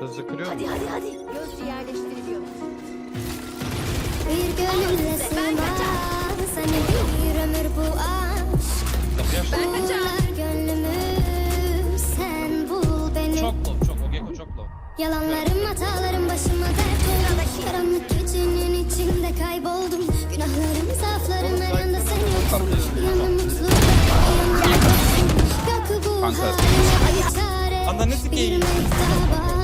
Hızlı kırıyor mu? Hadi hadi. Hadi. Gözcü yerleştiriliyor. Bir gönülle sığmaz Hani bir ömür bu aşk. Kapıyı aç. Uğurlar gönlümü Sen bul beni. Çok low çok o Gecko çok low. Yalanlarım hatalarım başıma dert oldu Karanlık gecenin içinde kayboldum. Günahlarım zaaflarım her yanda sen yoksun Bir yanım mutlu bir yanım yoksun Yok bu Kanka. haline bir çare. Ananı Bir mektaba